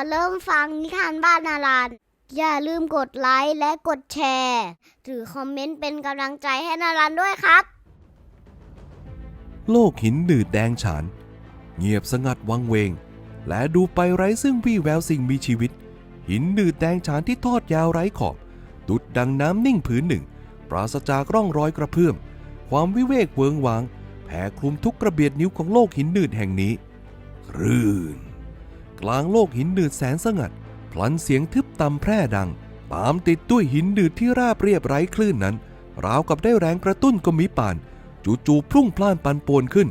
อเริ่มฟังนิทานบ้านนารันอย่าลืมกดไลค์และกดแชร์หรือคอมเมนต์เป็นกำลังใจให้นารันด้วยครับ โลกหินหนืดแดงฉาน เงียบสงัดวังเวง และดูไปไร้ซึ่งวี่แววสิ่งมีชีวิต หินหนืดแดงฉานที่ทอดยาวไร้ขอบ ดุดดังน้ำนิ่งผืนหนึ่ง ปราศจากร่องรอยกระเพื่อม ความวิเวกเวิงวางแผ่คลุมทุกกระเบียดนิ้วของโลกหินหนืดแห่งนี้รื่น กลางโลกหินหนืดแสนสงัด พลันเสียงทึบต่ำแพร่ดัง ตามติดด้วยหินหนืดที่ราบเรียบไร้คลื่นนั้น ราวกับได้แรงกระตุ้นก็มีป่าน จู่ๆพุ่งพล่านปันป่วนขึ้น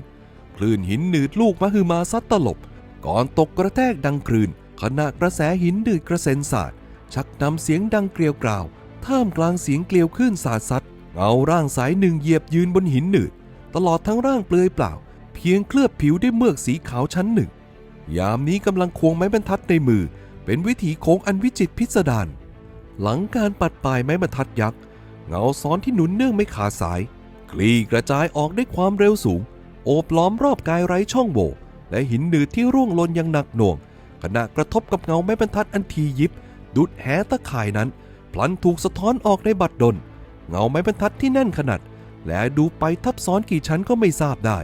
คลื่นหินหนืดลูกมหึมาซัดตลบ ก่อนตกกระแทกดังคลื่น ขณะกระแสหินหนืดกระเซ็นสาดชักนำเสียงดังเกลียวกราวท่ามกลางเสียงเกลียวคลื่นสาดซัดเงาร่างสายหนึ่งเหยียบยืนบนหินหนืด ตลอดทั้งร่างเปลือยเปล่า เพียงเคลือบผิวด้วยเมือกสีขาวชั้นหนึ่ง ยามนี้กำลังควงไม้บรรทัดในมือ เป็นวิถีโค้งอันวิจิตพิสดารหลังการปัดปลายไม้บรรทัดยักษ์เงาซ้อนที่หนุนเนื่องไม่ขาดสาย คลี่กระจายออกด้วยความเร็วสูง โอบล้อมรอบกายไร้ช่องโหว่และหินหนืดที่ร่วงหลนอยังหนักหน่วง ขณะกระทบกับเงาไม้บรรทัดอันทียิบ ดุดแหตะข่ายนั้นพลันถูกสะท้อนออกในบัดดล เงาไม้บรรทัดที่แน่นขนาดและดูไปทับซ้อนกี่ชั้นก็ไม่ทราบได้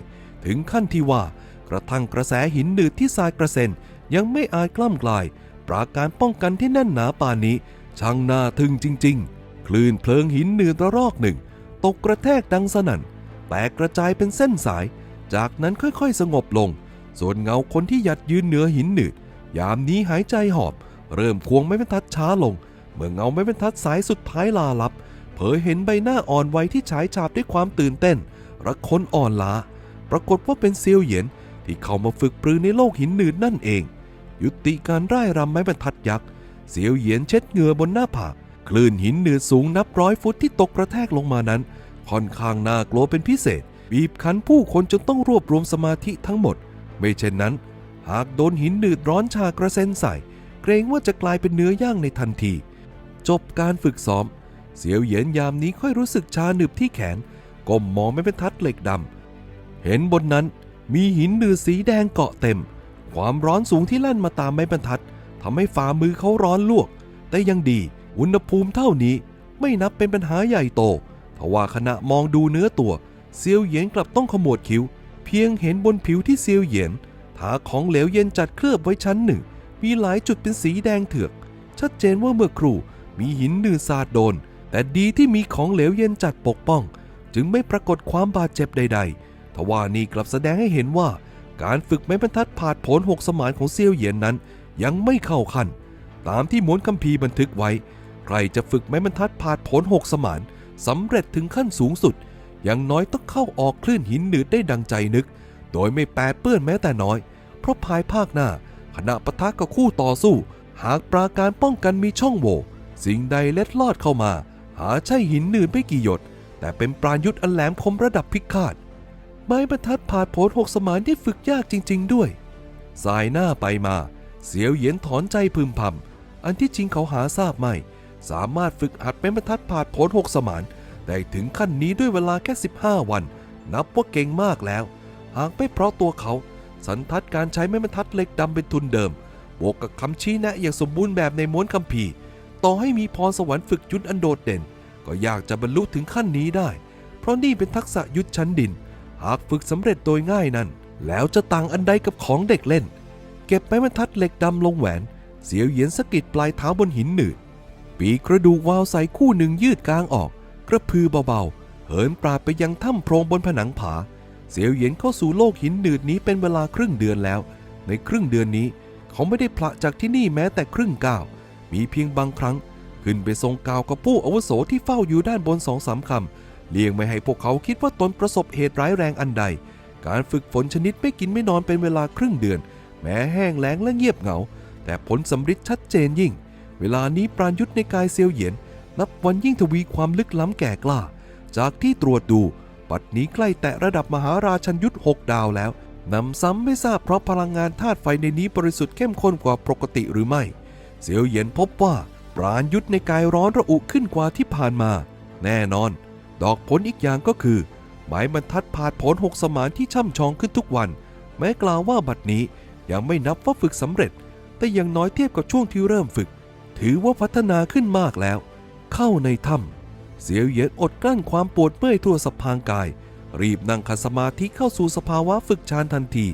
ถึงขั้นที่ว่า กระทั่งกระแสหินหนืดที่สายกระเซ็นยังไม่อาจกล้ำกลาย ปราการป้องกันที่แน่นหนาป่านนี้ ช่างน่าทึ่งจริง ๆ คลื่นเพลิงหินหนืดระรอกหนึ่ง ตกกระแทกดังสนั่นแตกกระจายเป็นเส้นสาย จากนั้นค่อยๆ สงบลง ส่วนเงาคนที่หยัดยืนเหนือหินหนืด ยามนี้หายใจหอบ เริ่มควงไม้บรรทัดช้าลง เมื่อเงาไม้บรรทัดสายสุดท้ายลาลับ เผยเห็นใบหน้าอ่อนวัยที่ฉายฉาบด้วยความตื่นเต้นระคนอ่อนล้า ปรากฏว่าเป็นเซียวเหยียน ที่เข้ามาฝึกปรือในโลกหินหนืดนั่นเอง ยุติการร่ายรำไม้บรรทัดยักษ์เสียวเหยียนเช็ดเหงื่อบนหน้าผากคลื่นหินหนืดสูงนับร้อยฟุตที่ตกกระแทกลงมานั้น ค่อนข้างน่ากลัวเป็นพิเศษ บีบคั้นผู้คนจนต้องรวบรวมสมาธิทั้งหมด ไม่เช่นนั้น หากโดนหินหนืดร้อนชากระเซ็นใส่ เกรงว่าจะกลายเป็นเนื้อย่างในทันที จบการฝึกซ้อม เสียวเหยียนยามนี้ค่อยรู้สึกชาหนึบที่แขนก้มมองไม่เป็นทัดเหล็กดำเห็นบนนั้น มีหินหนืดสีแดงเกาะเต็ม ความร้อนสูงที่ลั่นมาตามไม้บรรทัดทำให้ฝ่ามือเขาร้อนลวก แต่ยังดี อุณหภูมิเท่านี้ไม่นับเป็นปัญหาใหญ่โตทว่าขณะมองดูเนื้อตัว เซียวเหยียนกลับต้องขมวดคิ้ว เพียงเห็นบนผิวที่เซียวเหยียนทาของเหลวเย็นจัดเคลือบไว้ชั้นหนึ่ง มีหลายจุดเป็นสีแดงเถือก ชัดเจนว่าเมื่อครู่มีหินหนืดสาดโดน แต่ดีที่มีของเหลวเย็นจัดปกป้อง จึงไม่ปรากฏความบาดเจ็บใด ๆ ทว่านี่กลับแสดงให้เห็นว่า การฝึกไม้บรรทัดผาดผนหกสมานของเซียวเหยียนนั้น ยังไม่เข้าขั้นตามที่ม้วนคัมภีร์บันทึกไว้ ใครจะฝึกไม้บรรทัดผาดผนหกสมานสำเร็จถึงขั้นสูงสุด อย่างน้อยต้องเข้าออกคลื่นหินหนืดได้ดังใจนึก โดยไม่แปดเปื้อนแม้แต่น้อย เพราะภายภาคหน้าขณะปะทะกับคู่ต่อสู้ หากปราการป้องกันมีช่องโหว่สิ่งใดเล็ดลอดเข้ามา หาใช่หินหนืดไม่กี่หยด แต่เป็นปราณยุทธ์อันแหลมคมระดับพิฆาต ไม้บรรทัดผ่าโผนหกสมานที่ฝึกยากจริง ๆ ด้วย สายหน้าไปมา เสียวเหยียนถอนใจพึมพำอันที่จริงเขาหาทราบไม่ สามารถฝึกหัดไม้บรรทัดผ่าโผนหกสมานได้ถึงขั้นนี้ด้วยเวลาแค่ 15 วัน นับว่าเก่งมากแล้ว หากไม่เพราะตัวเขา สันทัดการใช้ไม้บรรทัดเหล็กดำเป็นทุนเดิมบวกกับคำชี้แนะอย่างสมบูรณ์แบบในม้วนคัมภีร์ ต่อให้มีพรสวรรค์ฝึกยุทธอันโดดเด่น ก็ยากจะบรรลุถึงขั้นนี้ได้ เพราะนี่เป็นทักษะยุทธชั้นดิน หากฝึกสำเร็จโดยง่ายนั้น แล้วจะต่างอันใดกับของเด็กเล่น เก็บไม้บรรทัดเหล็กดำลงแหวน เสียวเหยียนสะกิดปลายเท้าบนหินหนืด ปีกระดูกวาวใสคู่หนึ่งยืดกลางออก กระพือเบาๆ เหินปราบไปยังถ้ำโพรงบนผนังผา เสียวเหยียนเข้าสู่โลกหินหนืดนี้เป็นเวลาครึ่งเดือนแล้ว ในครึ่งเดือนนี้ เขาไม่ได้พละจากที่นี่แม้แต่ครึ่งก้าว มีเพียงบางครั้ง ขึ้นไปทรงกาวกับผู้อาวุโสที่เฝ้าอยู่ด้านบนสองสามคำ เลี่ยงไม่ให้พวกเขาคิดว่าตนประสบเหตุร้ายแรงอันใด การฝึกฝนชนิดไม่กินไม่นอนเป็นเวลาครึ่งเดือน แม้แห้งแล้งและเงียบเหงา แต่ผลสำฤทธิ์ชัดเจนยิ่ง เวลานี้ปราณยุทธในกายเซียวเหยียน นับวันยิ่งทวีความลึกล้ำแก่กล้า จากที่ตรวจดูปัดนี้ใกล้แตะระดับมหาราชันยุทธหกดาวแล้วนำซ้ำไม่ทราบเพราะพลังงานธาตุไฟในนี้บริสุทธิ์เข้มข้นกว่าปกติหรือไม่ เซียวเหยียนพบว่าปราณยุทธในกายร้อนระอุขึ้นกว่าที่ผ่านมา แน่นอน ดอกผลอีกอย่างก็คือไม้บรรทัดผาดผลหกสมานที่ช่ำชองขึ้นทุกวัน แม้กล่าวว่าบัดนี้ยังไม่นับว่าฝึกสำเร็จ แต่แต่อยังน้อยเทียบกับช่วงที่เริ่มฝึก ถือว่าพัฒนาขึ้นมากแล้ว เข้าในถ้ำเสียวเยียนอดกลั้นความปวดเมื่อยทั่วสะพางกาย รีบนั่งขัสมาธิเข้าสู่สภาวะฝึกฌานทันที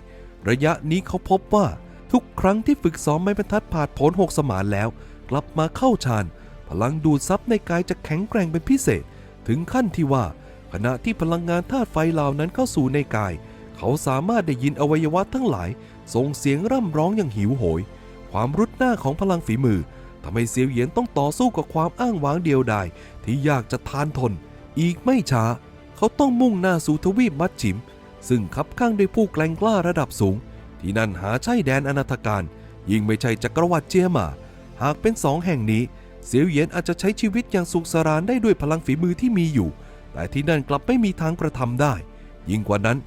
ระยะนี้เขาพบว่าทุกครั้งที่ฝึกซ้อมไม้บรรทัดผ่านผลหกสมานแล้ว กลับมาเข้าฌานพลังดูดซับในกายจะแข็งแกร่งเป็นพิเศษ ถึงขั้นที่ว่า ขณะที่พลังงานธาตุไฟเหล่านั้นเข้าสู่ในกาย เขาสามารถได้ยินอวัยวะทั้งหลาย ส่งเสียงร่ำร้องอย่างหิวโหย ความรุดหน้าของพลังฝีมือทำให้เซียวเหยียนต้องต่อสู้กับความอ้างว้างเดียวดายที่ยากจะทานทน อีกไม่ช้า เขาต้องมุ่งหน้าสู่ทวีปมัดฉิม ซึ่งคับข้างด้วยผู้แกล่งกล้าระดับสูง ที่นั่นหาใช่แดนอนาถการ ยิ่งไม่ใช่จักรวรรดิเจียมา หากเป็นสองแห่งนี้ เสียวเหยียนอาจจะใช้ชีวิตอย่างสุขสรานได้ด้วยพลังฝีมือที่มีอยู่ แต่ที่นั่นกลับไม่มีทางกระทำได้ ยิ่งกว่านั้น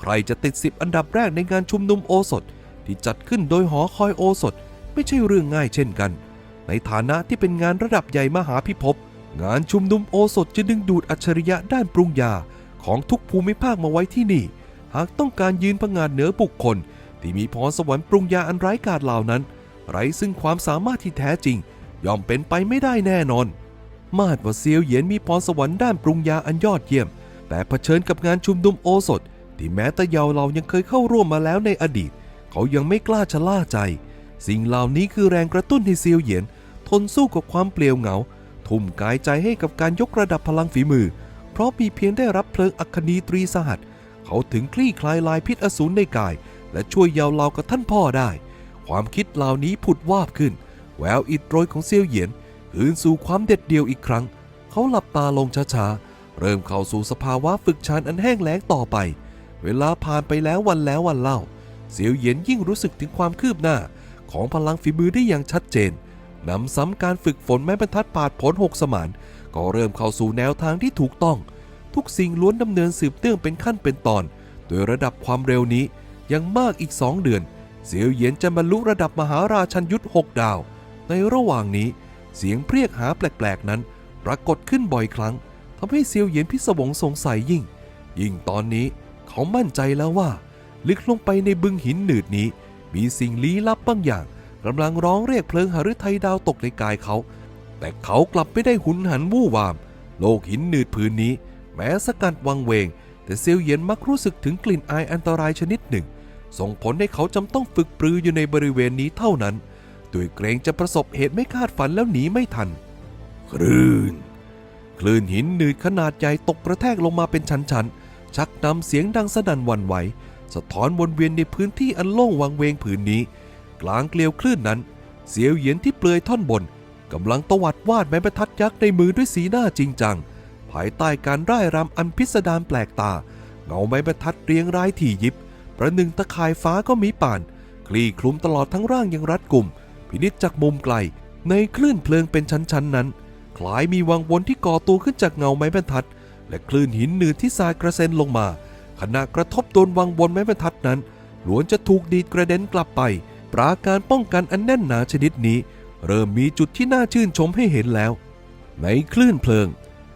ใครจะติดสิบอันดับแรกในงานชุมนุมโอสถ ที่จัดขึ้นโดยหอคอยโอสถ ไม่ใช่เรื่องง่ายเช่นกัน ในฐานะที่เป็นงานระดับใหญ่มหาพิภพงานชุมนุมโอสถจะดึงดูดอัจฉริยะด้านปรุงยาของทุกภูมิภาคมาไว้ที่นี่ หากต้องการยืนประงานเหนือบุคคล ที่มีพรสวรรค์ปรุงยาอันไร้กาจเหล่านั้น ไร้ซึ่งความสามารถที่แท้จริง ย่อมเป็นไปไม่ได้แน่นอน มาดว่าเซียวเหยียนมีพรสวรรค์ด้านปรุงยาอันยอดเยี่ยม แต่เผชิญกับงานชุมนุมโอสถ ที่แม้แต่เยาเรายังเคยเข้าร่วมมาแล้วในอดีต เขายังไม่กล้าชะล่าใจ สิ่งเหล่านี้คือแรงกระตุ้นให้เซียวเหยียน ทนสู้กับความเปลี่ยวเหงา ทุ่มกายใจให้กับการยกระดับพลังฝีมือ เพราะมีเพียงได้รับเพลิงอัคนีตรีสหัสเขาถึงคลี่คลายลายพิษอสูรในกาย และช่วยเยาเรากับท่านพ่อได้ ความคิดเหล่านี้ผุดวาบขึ้น แววอิดโรยของเซียวเหยียนคืนสู่ความเด็ดเดี่ยวอีกครั้ง เขาหลับตาลงช้าๆ เริ่มเข้าสู่สภาวะฝึกฌานอันแห้งแล้งต่อไป เวลาผ่านไปแล้ววันแล้ววันเล่าเสียวเหยียนยิ่งรู้สึกถึงความคืบหน้า ของพลังฝีมือได้อย่างชัดเจนนำซ้ำการฝึกฝนแม้บรรทัดปาดผลหกสมานก็เริ่มเข้าสู่แนวทางที่ถูกต้อง ทุกสิ่งล้วนดำเนินสืบเนื่องเป็นขั้นเป็นตอน โดยระดับความเร็วนี้ยังมากอีกสองเดือน เสียวเหยียนจะบรรลุระดับมหาราชันยุทธหกดาว ในระหว่างนี้เสียงเพรียกหาแปลกๆนั้น ปรากฏขึ้นบ่อยครั้งทำให้เซียวเหยียนพิศวงสงสัยยิ่ง ยิ่งตอนนี้เขามั่นใจแล้วว่า ลึกลงไปในบึงหินหนืดนี้ มีสิ่งลี้ลับบางอย่างกำลังร้องเรียกเพลิงหฤทัยดาวตกในกายเขา แต่เขากลับไม่ได้หุนหันวู่วาม โลกหินหนืดผืนนี้ แม้สกัดวังเวง แต่เซียวเหยียนมักรู้สึกถึงกลิ่นอายอันตรายชนิดหนึ่ง ส่งผลให้เขาจำต้องฝึกปรืออยู่ในบริเวณนี้เท่านั้น ดยเกรงจะประสบเหตุไม่คาดฝันแล้วหนีไม่ทัน คลื่น คลื่นหินหนืดขนาดใหญ่ตกกระแทกลงมาเป็นชั้นๆ ชักนำเสียงดังสนั่นวันไหว สะท้อนวนเวียนในพื้นที่อันโล่งวังเวงผืนนี้ กลางเกลียวคลื่นนั้น เสียวเหยียนที่เปลือยท่อนบนกำลังตวัดวาดไม้บรรทัดยักษ์ในมือด้วยสีหน้าจริงจัง ภายใต้การร่ายรำอันพิสดารแปลกตา เงาไม้บรรทัดเรียงรายถี่ยิบ ประหนึ่งตะข่ายฟ้าก็มีป่าน คลี่คลุมตลอดทั้งร่างยังรัดกุม พินิจจากมุมไกล ในคลื่นเพลิงเป็นชั้นๆนั้น คล้ายมีวังวนที่ก่อตัวขึ้นจากเงาไม้บรรทัด และคลื่นหินหนืดที่สายกระเซ็นลงมา ขณะกระทบโดนวังบนไม้บรรทัดนั้นล้วนจะถูกดีดกระเด็นกลับไป ปราการป้องกันอันแน่นหนาชนิดนี้ เริ่มมีจุดที่น่าชื่นชมให้เห็นแล้ว ในคลื่นเพลิง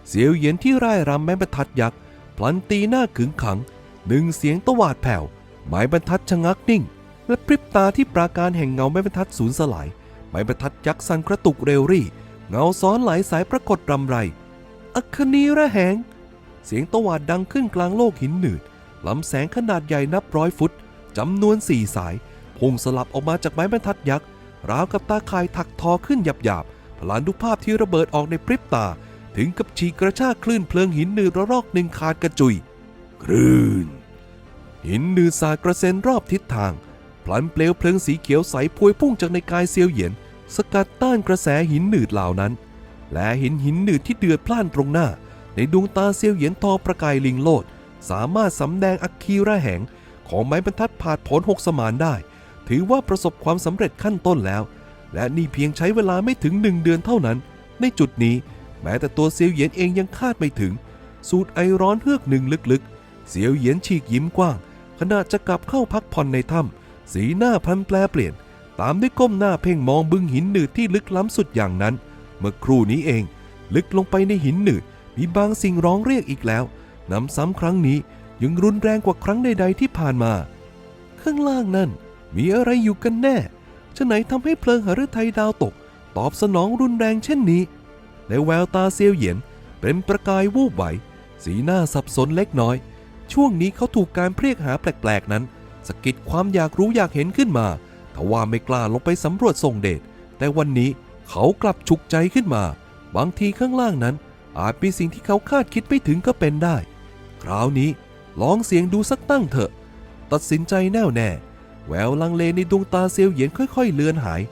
เสียวเยียนที่ร่ายรำไม้บรรทัดยักษ์พลันตีหน้าขึงขังหนึ่งเสียงตวาดแผ่วไม้บรรทัดชะงักนิ่ง และพริบตาที่ปราการแห่งเงาไม้บรรทัดสูญสลาย ไม้บรรทัดยักษ์สั่นกระตุกเร็วรี่ เงาซ้อนหลายสายปรากฏรำไร อัคนีระแหง เสียงตวาดดังขึ้นกลางโลกหินหนืดลำแสงขนาดใหญ่นับร้อยฟุตจำนวนสี่สายพุ่งสลับออกมาจากไม้บรรทัดยักษ์ราวกับตาข่ายถักทอขึ้นหยาบๆพลานุภาพที่ระเบิดออกในพริบตา ถึงกับฉีกกระชากคลื่นเพลิงหินหนืดระลอกหนึ่งขาดกระจุย คลื่น หินหนืดสาดกระเซ็นรอบทิศทาง ลันเปลวเพลิงสีเขียวใสพวยพุ่งจากในกายเซียวเหยียน สกัดต้านกระแสหินหนืดเหล่านั้น และหินหินหนืดที่เดือดพล่านตรงหน้า ในดวงตาเซียวเหยียนทอประกายลิงโลด สามารถสำแดงอัคคีระแหง ของไม้บรรทัดผาดผลหกสมานได้ ถือว่าประสบความสำเร็จขั้นต้นแล้ว และนี่เพียงใช้เวลาไม่ถึงหนึ่งเดือนเท่านั้น ในจุดนี้ แม้แต่ตัวเซียวเหยียนเองยังคาดไม่ถึง สูดไอร้อนเฮือกหนึ่งลึกๆเสียวเหยียนฉีกยิ้มกว้างขณะจะกลับเข้าพักผ่อนในถ้ำ สีหน้าพันแปลเปลี่ยน ตามด้วยก้มหน้าเพ่งมองบึงหินหนืดที่ลึกล้ำสุดอย่างนั้น เมื่อครู่นี้เอง ลึกลงไปในหินหนืดมีบางสิ่งร้องเรียกอีกแล้วนำซ้ำครั้งนี้ยังรุนแรงกว่าครั้งใด ๆ ที่ผ่านมา ข้างล่างนั่นมีอะไรอยู่กันแน่ฉะไหนทำให้เพลิงหฤทัยดาวตก ตอบสนองรุนแรงเช่นนี้และแววตาเซียวเหยียนเป็นประกายวูบไหว สีหน้าสับสนเล็กน้อย ช่วงนี้เขาถูกการเพรียกหาแปลกๆนั้น สะกิดความอยากรู้อยากเห็นขึ้นมาทว่าไม่กล้าลงไปสำรวจส่งเดชแต่วันนี้เขากลับฉุกใจขึ้นมา บางทีข้างล่างนั้น อาจมีสิ่งที่เขาคาดคิดไม่ถึงก็เป็นได้ คราวนี้ลองเสียงดูสักตั้งเถอะ ตัดสินใจแน่วแน่ แววลังเลในดวงตาเซียวเหยียนค่อยๆ เลือนหาย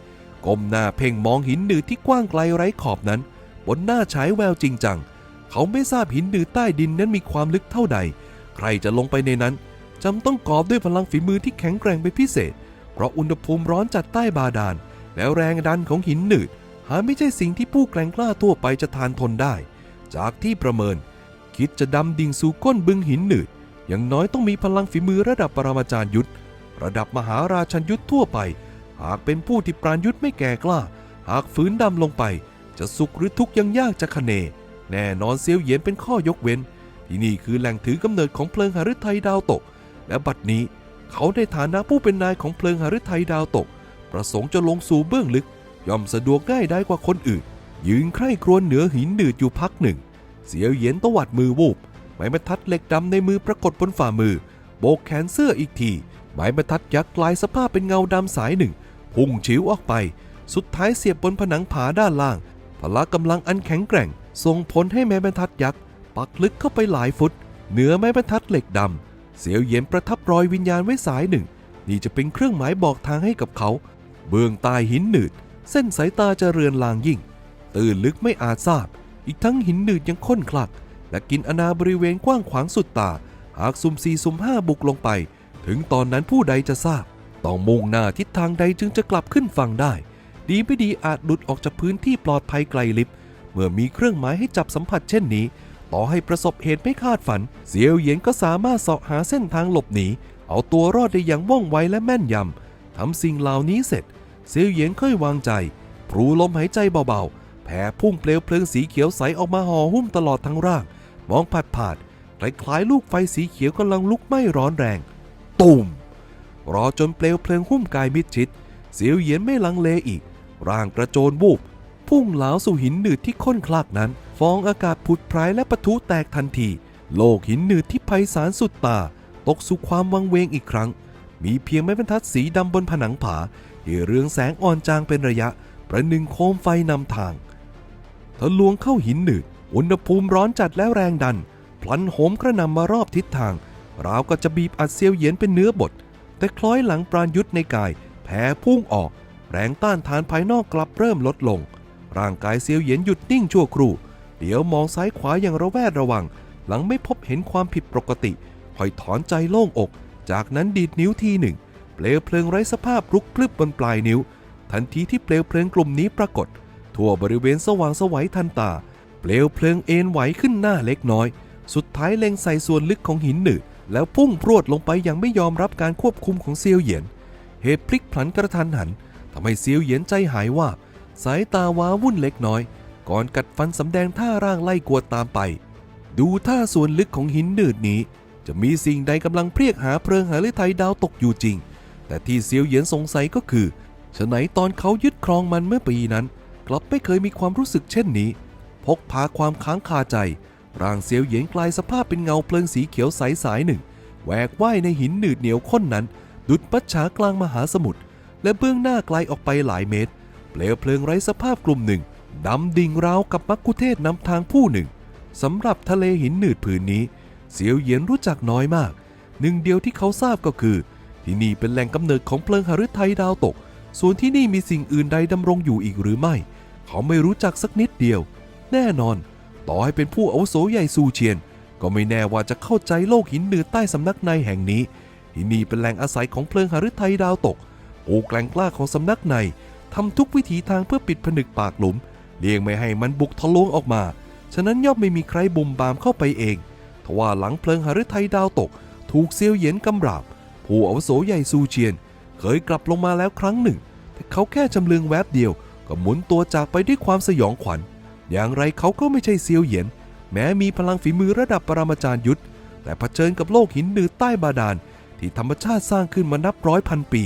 ก้มหน้าเพ่งมองหินหนืดที่กว้างไกลไร้ขอบนั้น บนหน้าฉายแววจริงจัง เขาไม่ทราบหินหนืดใต้ดินนั้นมีความลึกเท่าใด ใครจะลงไปในนั้น จำต้องกอบด้วยพลังฝีมือที่แข็งแกร่งเป็นพิเศษ เพราะอุณหภูมิร้อนจัดใต้บาดาล แล้วแรงดันของหินหนืด หาไม่ใช่สิ่งที่ผู้แกร่งกล้าทั่วไปจะทานทนได้ จากที่ประเมิน คิดจะดำดิ่งสู่ก้นบึงหินหนืด อย่างน้อยต้องมีพลังฝีมือระดับปรมาจารย์ยุทธ ระดับมหาราชันยุทธทั่วไป หากเป็นผู้ที่ปราณยุทธไม่แก่กล้า หากฝืนดำลงไป จะสุขหรือทุกข์ยังยากจะคะเน แน่นอนเซียวเหยียนเป็นข้อยกเว้นที่นี่คือแหล่งถือกำเนิดของเพลิงหฤทัยดาวตก และบัดนี้เขาในฐานะผู้เป็นนายของเพลิงหฤทัยดาวตก ประสงค์จะลงสู่เบื้องลึก ย่อมสะดวกง่ายได้กว่าคนอื่น ยืนใคร่ครวญเหนือหินดืดอยู่พักหนึ่ง เสียวเยียนตวัดมือวูบไม้บรรทัดเหล็กดำในมือปรากฏบนฝ่ามือ โบกแขนเสื้ออีกทีไม้บรรทัดยักษ์กลายสภาพเป็นเงาดำสายหนึ่ง พุ่งฉิวออกไป สุดท้ายเสียบบนผนังผาด้านล่าง พละกำลังอันแข็งแกร่งส่งผลให้ไม้บรรทัดยักษ์ปักลึกเข้าไปหลายฟุต เหนือไม้บรรทัดเหล็กดำ เสียวเยียนประทับรอยวิญญาณไว้สายหนึ่ง นี่จะเป็นเครื่องหมายบอกทางให้กับเขา เบื้องใต้หินหนืด เส้นสายตาจะเรือนลางยิ่ง ตื่นลึกไม่อาจทราบ อีกทั้งหินหนืดยังข้นคลัก และกินอนาบริเวณกว้างขวางสุดตา หากซุ่มสี่ซุ่มห้าบุกลงไป ถึงตอนนั้นผู้ใดจะทราบ ต้องมุ่งหน้าทิศทางใดจึงจะกลับขึ้นฝั่งได้ ดีไม่ดีอาจหลุดออกจากพื้นที่ปลอดภัยไกลลิบ เมื่อมีเครื่องหมายให้จับสัมผัสเช่นนี้ ต่อให้ประสบเหตุไม่คาดฝันเสียวเหยียนก็สามารถเสาะหาเส้นทางหลบหนี เอาตัวรอดได้อย่างว่องไวและแม่นยำ ทำสิ่งเหล่านี้เสร็จเสียวเหยียนค่อยวางใจพรูลมหายใจเบาๆ แผ่พุ่งเปลวเพลิงสีเขียวใสออกมาห่อหุ้มตลอดทั้งร่าง มองผัดผาดคล้ายๆลูกไฟสีเขียวกำลังลุกไหม้ร้อนแรง ตุ่ม รอจนเปลวเพลิงหุ้มกายมิดชิด เสียวเหยียนไม่ลังเลอีก ร่างกระโจนวูบ พุ่งเหลาสู่หินหนืดที่ข้นคลักนั้น ฟองอากาศผุดพรายและปะทุแตกทันที โลกหินหนืดที่ไพศาลสุดตา ตกสู่ความวังเวงอีกครั้ง มีเพียงไม้บรรทัดสีดำบนผนังผาที่เรืองแสงอ่อนจางเป็นระยะ ประหนึ่งโคมไฟนำทางทะลวงเข้าหินหนืด อุณหภูมิร้อนจัดและแรงดัน พลันโหมกระหนำมารอบทิศทาง ราวกับจะบีบอัดเซียวเยียนเป็นเนื้อบด แต่คล้อยหลังปราณยุทธในกาย แผ่พุ่งออก แรงต้านทานภายนอกกลับเริ่มลดลง ร่างกายเซียวเหยียนหยุดนิ่งชั่วครู่ เดี๋ยวมองซ้ายขวาอย่างระแวดระวัง หลังไม่พบเห็นความผิดปกติค่อยถอนใจโล่งอก จากนั้นดีดนิ้วทีหนึ่ง เปลวเพลิงไร้สภาพลุกพลึบบนปลายนิ้ว ทันทีที่เปลวเพลิงกลุ่มนี้ปรากฏ ทั่วบริเวณสว่างสวัยทันตา เปลวเพลิงเอ็นไหวขึ้นหน้าเล็กน้อย สุดท้ายเล็งใส่ส่วนลึกของหินหนืดแล้วพุ่งพรวดลงไปอย่างไม่ยอมรับการควบคุมของเซียวเหยียน เหตุพลิกพลันกระทันหันทำให้เซียวเหยียนใจหายว่าบ สายตาว้าวุ่นเล็กน้อย ก่อนกัดฟันสำแดงท่าร่างไล่กวดตามไป ดูท่าส่วนลึกของหินหนืดนี้ จะมีสิ่งใดกำลังเพรียกหาเพลิงหาฤทัยดาวตกอยู่จริง แต่ที่เซียวเหยียนสงสัยก็คือฉะไหนตอนเขายึดครองมันเมื่อปีนั้น กลับไม่เคยมีความรู้สึกเช่นนี้ พกพาความค้างคาใจ ร่างเซียวเหยียนกลายสภาพเป็นเงาเพลิงสีเขียวใสสายหนึ่งแหวกว่ายในหินหนืดเหนียวข้นนั้น ดุดปัจฉากลางมหาสมุทรและเบื้องหน้าไกลออกไปหลายเมตร เปลวเพลิงไร้สภาพกลุ่มหนึ่งดำดิ่งราวกับมักคุเทศนำทางผู้หนึ่งสำหรับทะเลหินหนืดผืนนี้ เสียวเหยียนรู้จักน้อยมาก หนึ่งเดียวที่เขาทราบก็คือ ที่นี่เป็นแหล่งกำเนิดของเพลิงหฤทัยดาวตก ส่วนที่นี่มีสิ่งอื่นใดดำรงอยู่อีกหรือไม่ เขาไม่รู้จักสักนิดเดียว แน่นอน ต่อให้เป็นผู้อาวุโสใหญ่ซูเชียน ก็ไม่แน่ว่าจะเข้าใจโลกหินหนืดใต้สำนักในแห่งนี้ ที่นี่เป็นแหล่งอาศัยของเพลิงหฤทัยดาวตกผู้แกล่งกล้าของสำนักใน ทำทุกวิถีทางเพื่อปิดผนึกปากหลุมเลี่ยงไม่ให้มันบุกทะลวงออกมา ฉะนั้นย่อมไม่มีใครบุ่มบามเข้าไปเอง ทว่าหลังเพลิงหฤทัยดาวตก ถูกเซียวเหยียนกำราบ ผู้อาวุโสใหญ่ซูเชียน เคยกลับลงมาแล้วครั้งหนึ่ง แต่เขาแค่จำเลืองแวบเดียว ก็หมุนตัวจากไปด้วยความสยองขวัญ อย่างไรเขาก็ไม่ใช่เซียวเหยียน แม้มีพลังฝีมือระดับปรมาจารย์ยุทธ แต่เผชิญกับโลกหินหนืดใต้บาดาลที่ธรรมชาติสร้างขึ้นมานับร้อยพันปี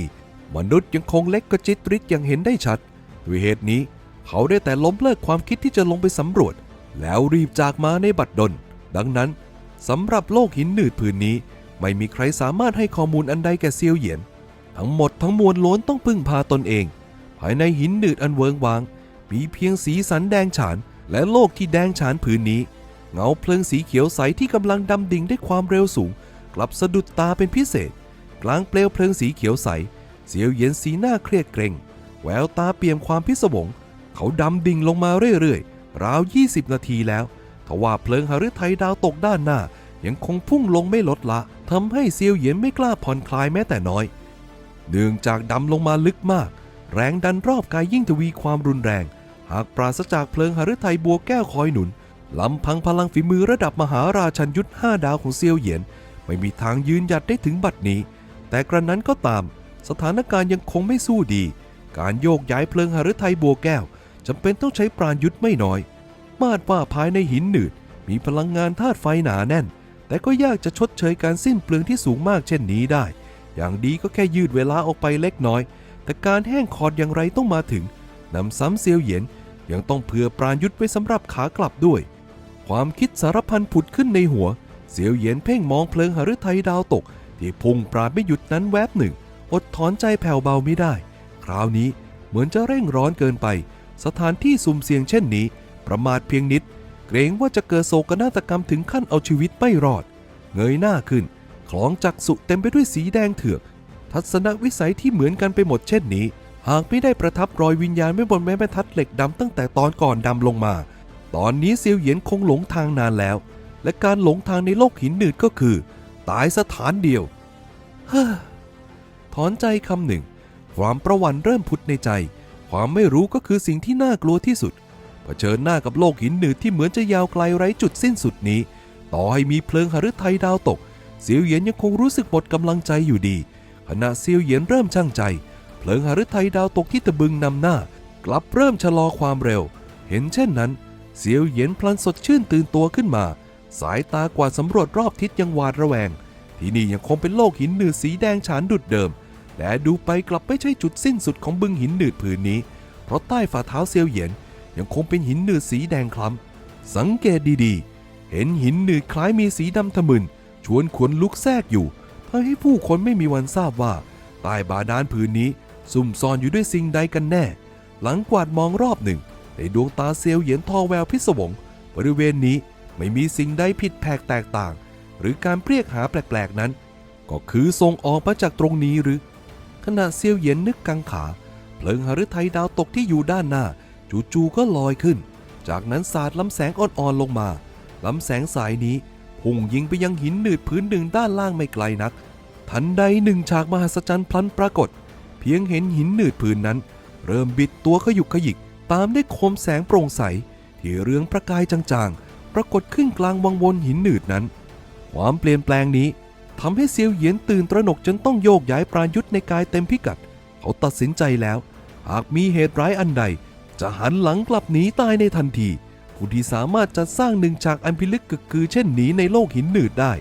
มนุษย์ยังคงเล็กกระจิตริดอย่างเห็นได้ชัด ด้วยเหตุนี้ เขาได้แต่ล้มเลิกความคิดที่จะลงไปสำรวจ แล้วรีบจากมาในบัดดล ดังนั้นสำหรับโลกหินหนืดผืนนี้ ไม่มีใครสามารถให้ข้อมูลอันใดแก่เซียวเหยียน ทั้งหมดทั้งมวลล้วนต้องพึ่งพาตนเอง ภายในหินหนืดอันเวิงวาง มีเพียงสีสันแดงฉาน และโลกที่แดงฉานผืนนี้ เงาเพลิงสีเขียวใสที่กำลังดำดิ่งด้วยความเร็วสูง กลับสะดุดตาเป็นพิเศษ กลางเปลวเพลิงสีเขียวใส เสียวเย็นสีหน้าเครียดเกรงแววตาเปี่ยมความพิศวง เขาดำดิ่งลงมาเรื่อยๆ ราว 20 นาทีแล้วทว่าเพลิงหฤทัยดาวตกด้านหน้า ยังคงพุ่งลงไม่ลดละทำให้เซียวเหยียนไม่กล้าผ่อนคลายแม้แต่น้อย เนื่องจากดำลงมาลึกมาก แรงดันรอบกายยิ่งทวีความรุนแรง หากปราศจากเพลิงหฤทัยบัวแก้วคอยหนุนลำพังพลังฝีมือระดับมหาราชันยุทธ5ดาวของเซียวเหยียน ไม่มีทางยืนหยัดได้ถึงบัดนี้ แต่กระนั้นก็ตาม สถานการณ์ยังคงไม่สู้ดี การโยกย้ายเพลิงหฤทัยบัวแก้วจำเป็นต้องใช้ปราณยุทธไม่น้อย มาดว่าภายในหินหนืด มีพลังงานธาตุไฟหนาแน่น แต่ก็ยากจะชดเชยการสิ้นเปลืองที่สูงมากเช่นนี้ได้ อย่างดีก็แค่ยืดเวลาออกไปเล็กน้อย แต่การแห้งคอดอย่างไรต้องมาถึงนำซ้ำเซียวเหยียนยังต้องเผื่อปราณยุทธไว้สำหรับขากลับด้วย ความคิดสารพันผุดขึ้นในหัว เสียวเหยียนเพ่งมองเพลิงหฤทัยดาวตก ที่พุ่งปราดไม่หยุดนั้นแวบหนึ่ง อดถอนใจแผ่วเบาไม่ได้ คราวนี้เหมือนจะเร่งร้อนเกินไป สถานที่สุ่มเสี่ยงเช่นนี้ ประมาทเพียงนิด เกรงว่าจะเกิดโศกนาฏกรรมถึงขั้นเอาชีวิตไม่รอด เงยหน้าขึ้นคลองจักสุเต็มไปด้วยสีแดงเถือก ทัศนวิสัยที่เหมือนกันไปหมดเช่นนี้ หากไม่ได้ประทับรอยวิญญาณไม่บนแม่แม่ทัดเหล็กดำตั้งแต่ตอนก่อนดำลงมา ตอนนี้เซียวเหยียนคงหลงทางนานแล้ว และการหลงทางในโลกหินหนืดก็คือ ตายสถานเดียว เฮ้อ ถอนใจคำหนึ่ง ความประวันเริ่มพุดในใจ ความไม่รู้ก็คือสิ่งที่น่ากลัวที่สุด เผชิญหน้ากับโลกหินหนืดที่เหมือนจะยาวไกลไร้จุดสิ้นสุดนี้ ต่อให้มีเพลิงหฤทัยดาวตก เซียวเหยียนยังคงรู้สึกหมดกำลังใจอยู่ดี ขณะเซียวเหยียนเริ่มช่างใจ เพลิงหฤทัยดาวตกที่ตะบึงนำหน้า กลับเริ่มชะลอความเร็ว เห็นเช่นนั้น เซียวเหยียนพลันสดชื่นตื่นตัวขึ้นมา สายตากว่าสำรวจรอบทิศยังหวาดระแวงที่นี่ยังคงเป็นโลกหินหนืดสีแดงฉานดุดเดิม แต่ดูไปกลับไม่ใช่จุดสิ้นสุดของบึงหินหนืดผืนนี้ เพราะใต้ฝ่าเท้าเซียวเหยียนยังคงเป็นหินหนืดสีแดงคล้ำ สังเกตดีๆ เห็นหินหนืดคล้ายมีสีดำทะมึน ชวนขนลุกแทรกอยู่ทำให้ผู้คนไม่มีวันทราบว่าใต้บาดาลผืนนี้ ซุ่มซ่อนอยู่ด้วยสิ่งใดกันแน่ หลังกวาดมองรอบหนึ่ง ในดวงตาเซียวเหยียนทอแววพิศวง บริเวณนี้ไม่มีสิ่งใดผิดแผกแตกต่าง หรือการเรียกหาแปลกๆนั้น ก็คือทรงออกมาจากตรงนี้หรือ ขณะเซียวเหยียนนึกกังขา เพลิงหฤทัยดาวตกที่อยู่ด้านหน้า จู่ๆก็ลอยขึ้น จากนั้นสาดลำแสงอ่อนๆลงมาลำแสงสายนี้พุ่งยิงไปยังหินหนืดพื้นหนึ่งด้านล่างไม่ไกลนัก ทันใดหนึ่งฉากมหัศจรรย์พลันปรากฏ เพียงเห็นหินหนืดพื้นนั้น เริ่มบิดตัวขยุกขยิกตามด้วยโคมแสงโปร่งใส ที่เรืองประกายจางๆ ปรากฏขึ้นกลางวังวนหินหนืดนั้น ความเปลี่ยนแปลงนี้ ทำให้เซียวเหยียนตื่นตระหนกจนต้องโยกย้ายปราณยุทธในกายเต็มพิกัด เขาตัดสินใจแล้ว หากมีเหตุร้ายอันใด จะหันหลังกลับหนีตายในทันที ผู้ที่สามารถจัดสร้างหนึ่งฉากอันพิลึกกึกกือเช่นนี้ในโลกหินหนืดได้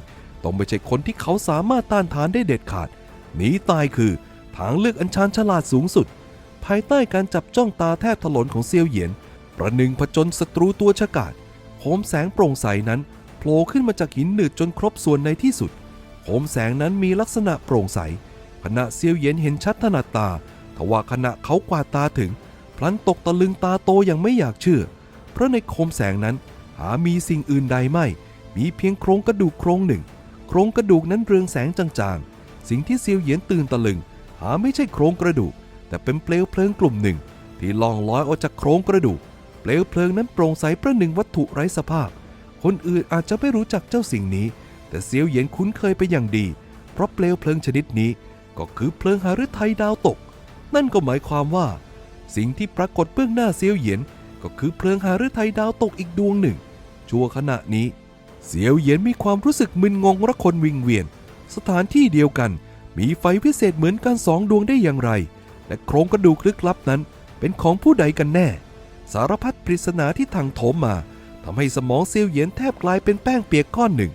ต้องไม่ใช่คนที่เขาสามารถต้านทานได้เด็ดขาด หนีตายคือทางเลือกอันชาญฉลาดสูงสุด ภายใต้การจับจ้องตาแทบถลนของเซียวเหยียน ประหนึ่งผจญศัตรูตัวฉกาจโคมแสงโปร่งใสนั้นโผล่ขึ้นมาจากหินหนืดจนครบส่วนในที่สุด โคมแสงนั้นมีลักษณะโปร่งใส ขณะเซียวเยียนเห็นชัดถนัดตา ทว่าขณะเขากวาดตาถึง พลันตกตะลึงตาโตอย่างไม่อยากเชื่อ เพราะในโคมแสงนั้นหามีสิ่งอื่นใดไม่ มีเพียงโครงกระดูกโครงหนึ่ง โครงกระดูกนั้นเรืองแสงจางๆ สิ่งที่เซียวเยียนตื่นตะลึง หาไม่ใช่โครงกระดูก แต่เป็นเปลวเพลิงกลุ่มหนึ่ง ที่ล่องลอยออกจากโครงกระดูก เปลวเพลิงนั้นโปร่งใสประหนึ่งวัตถุไร้สภาพ คนอื่นอาจจะไม่รู้จักเจ้าสิ่งนี้ แต่เซียวเหยียนคุ้นเคยไปอย่างดี เพราะเปลวเพลิงชนิดนี้ ก็คือเพลิงหฤทัยดาวตก นั่นก็หมายความว่า สิ่งที่ปรากฏเบื้องหน้าเซียวเหยียนก็คือเพลิงหฤทัยดาวตกอีกดวงหนึ่ง ชั่วขณะนี้ เสียวเหยียนมีความรู้สึกมึนงงระคนวิงเวียน สถานที่เดียวกัน มีไฟพิเศษเหมือนกันสองดวงได้อย่างไร และโครงกระดูกลึกลับนั้น เป็นของผู้ใดกันแน่ สารพัดปริศนาที่ทางโถมมาทำให้สมองเซียวเหยียนแทบกลายเป็นแป้งเปียกก้อนหนึ่ง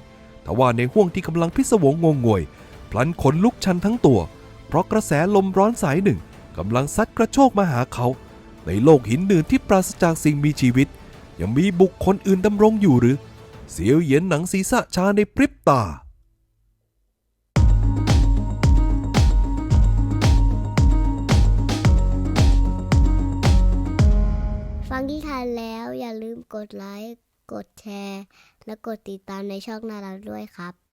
แต่ว่าในห่วงที่กำลังพิศวงงงงวย พลันขนลุกชันทั้งตัว เพราะกระแสลมร้อนสายหนึ่งกำลังซัดกระโชกมาหาเขา ในโลกหินหนืดที่ปราศจากสิ่งมีชีวิต ยังมีบุคคลอื่นดำรงอยู่หรือ เสียวเหยียนหนังศีรษะชาในพริบตาฟังที่ทานแล้วอย่าลืมกดไลค์ กดแชร์ และกดติดตามในช่องนาราด้วยครับ